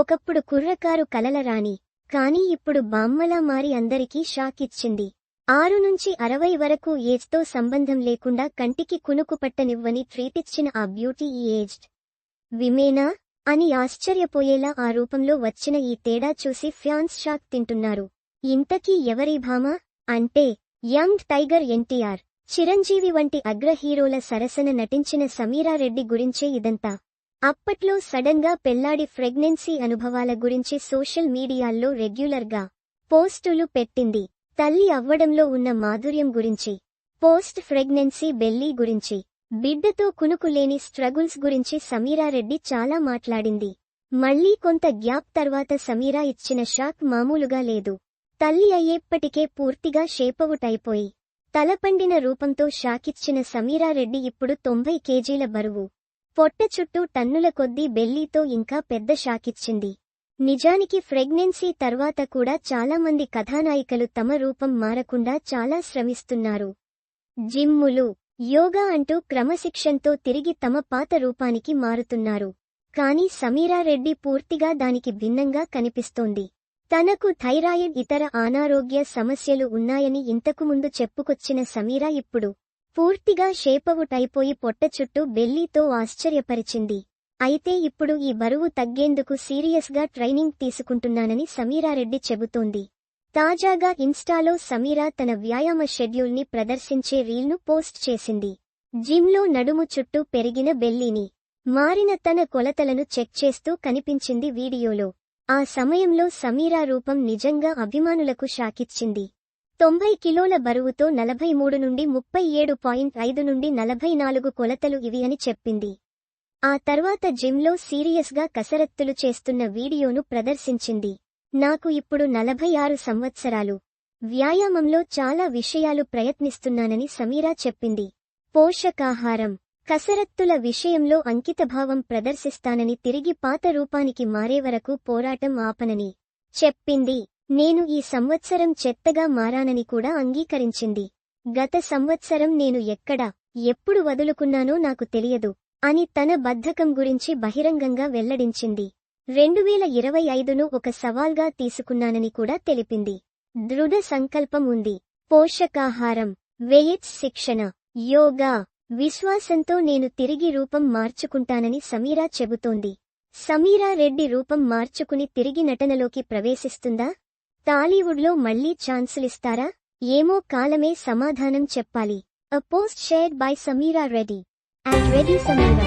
ఒకప్పుడు కుర్రకారు కలలరాణి కానీ ఇప్పుడు బామ్మలా మారి అందరికీ షాక్ ఇచ్చింది ఆరు నుంచి అరవై వరకు ఏజ్తో సంబంధం లేకుండా కంటికి కునుకు పట్టనివ్వని ట్రీటిచ్చిన ఆ బ్యూటీ ఈ ఏజ్డ్ విమేనా? అని ఆశ్చర్యపోయేలా ఆ రూపంలో వచ్చిన ఈ తేడా చూసి ఫ్యాన్స్ షాక్ తింటున్నారు. ఇంతకీ ఎవరి భామ? అంటే యంగ్ టైగర్ ఎన్టీఆర్. చిరంజీవి వంటి అగ్ర హీరోల సరసన నటించిన సమీరారెడ్డి గురించే ఇదంతా. అప్పట్లో సడన్గా పెళ్ళాడి ప్రెగ్నెన్సీ అనుభవాల గురించి సోషల్ మీడియాల్లో రెగ్యులర్గా పోస్టులు పెట్టింది. తల్లి అవ్వడంలో ఉన్న మాధుర్యం గురించి పోస్ట్ ప్రెగ్నెన్సీ బెల్లీ గురించి బిడ్డతో కునుకులేని స్ట్రగుల్స్ గురించి సమీరారెడ్డి చాలా మాట్లాడింది. మళ్ళీ కొంత గ్యాప్ తర్వాత సమీరా ఇచ్చిన షాక్ మామూలుగా లేదు. తల్లి అయ్యేప్పటికే పూర్తిగా షేపవుటైపోయి తలపండిన రూపంతో షాకిచ్చిన సమీరారెడ్డి ఇప్పుడు తొంభై కేజీల బరువు. పొట్ట చుట్టూ టన్నుల కొద్దీ బెల్లీతో ఇంకా పెద్ద షాకిచ్చింది నిజానికి ప్రెగ్నెన్సీ తర్వాత కూడా చాలామంది కథానాయికలు తమ రూపం మారకుండా చాలా శ్రమిస్తున్నారు. జిమ్ములు యోగా అంటూ క్రమశిక్షణతో తిరిగి తమ పాత రూపానికి మారుతున్నారు. కానీ సమీరారెడ్డి పూర్తిగా దానికి భిన్నంగా కనిపిస్తోంది. తనకు థైరాయిడ్ ఇతర అనారోగ్య సమస్యలు ఉన్నాయని ఇంతకుముందు చెప్పుకొచ్చిన సమీరా ఇప్పుడు పూర్తిగా షేపవుటైపోయి పొట్ట చుట్టూ బెల్లీతో ఆశ్చర్యపరిచింది. అయితే ఇప్పుడు ఈ బరువు తగ్గేందుకు సీరియస్గా ట్రైనింగ్ తీసుకుంటున్నానని సమీరారెడ్డి చెబుతోంది. తాజాగా ఇన్స్టాలో సమీరా తన వ్యాయామ షెడ్యూల్ని ప్రదర్శించే రీల్ను పోస్ట్ చేసింది. జిమ్లో నడుము చుట్టూ పెరిగిన బెల్లీని మారిన తన కొలతలను చెక్ చేస్తూ కనిపించింది వీడియోలో. ఆ సమయంలో సమీరా రూపం నిజంగా అభిమానులకు షాకిచ్చింది. తొంభై కిలోల బరువుతో నలభై మూడు నుండి ముప్పై ఏడు పాయింట్ ఐదు నుండి నలభై నాలుగు కొలతలు ఇవి అని చెప్పింది. ఆ తర్వాత జిమ్లో సీరియస్గా కసరత్తులు చేస్తున్న వీడియోను ప్రదర్శించింది. నాకు ఇప్పుడు నలభై ఆరు సంవత్సరాలు. వ్యాయామంలో చాలా విషయాలు ప్రయత్నిస్తున్నానని సమీరా చెప్పింది. పోషకాహారం. కసరత్తుల విషయంలో అంకితభావం ప్రదర్శిస్తానని తిరిగి పాత రూపానికి మారే వరకు పోరాటం ఆపనని చెప్పింది. నేను ఈ సంవత్సరం చెత్తగా మారానని కూడా అంగీకరించింది. గత సంవత్సరం నేను ఎక్కడ ఎప్పుడు వదులుకున్నానో నాకు తెలియదు అని తన బద్ధకం గురించి బహిరంగంగా వెల్లడించింది. రెండువేల ఇరవై ఐదును ఒక సవాల్గా తీసుకున్నానని కూడా తెలిపింది. దృఢ సంకల్పం ఉంది. పోషకాహారం వెయిట్స్ శిక్షణ యోగా విశ్వాసంతో నేను తిరిగి రూపం మార్చుకుంటానని సమీరా చెబుతోంది. సమీరా రెడ్డి రూపం మార్చుకుని తిరిగి నటనలోకి ప్రవేశిస్తుందా? టాలీవుడ్లో మళ్ళీ ఛాన్సులిస్తారా? ఏమో కాలమే సమాధానం చెప్పాలి. అ post shared by Sameera Reddy and Reddy Sameera